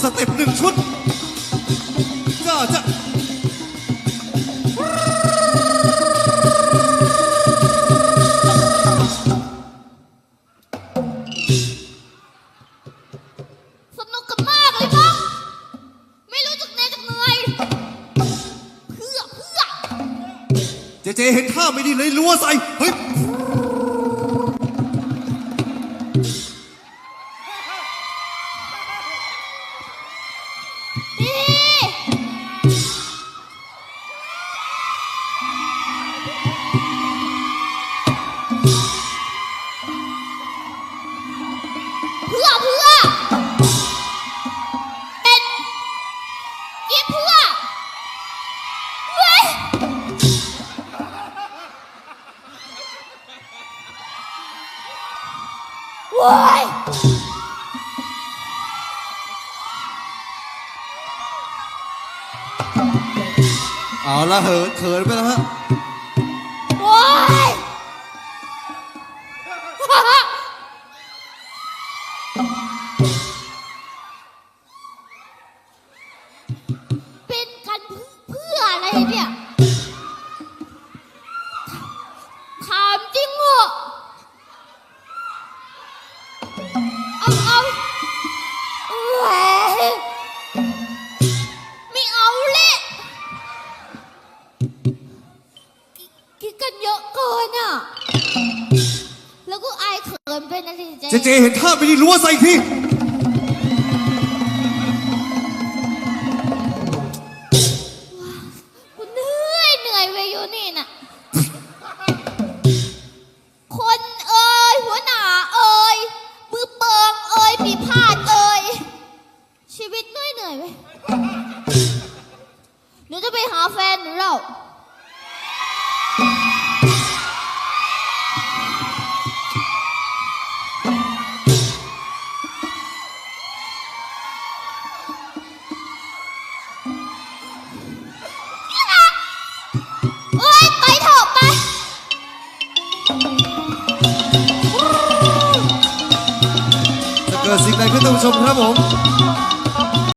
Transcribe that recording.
สเต็ปหนึ่งชุดก็จะสนุกกันมากเลยมั้งไม่รู้จักเหนอยจักเหนื่อยเพื่อเพื่อ เจเจเห็นท่าไม่ดีเลยรัวใส่ เฮ้ย ว้ยเอาละเหินเขินไปแล้วฮะเว้ย อะเกินอะ แล้วก็อายเขินเป็นอะไรเจ๊เจเจเห็นท่าไม่ดีรัวใส่พี่ กูเหนื่อยเหนื่อยไปอยู่นี่น่ะ คนเอ่ยหัวหน้าเอ่ยมือเปิงเอ่ยปีพาดเอ่ยชีวิตเหนื่อยเหนื่อยไปหนูจะไปหาแฟนหนูแล้ว กิดสิ่งใดขึ้นท่านผู้ชมครับผม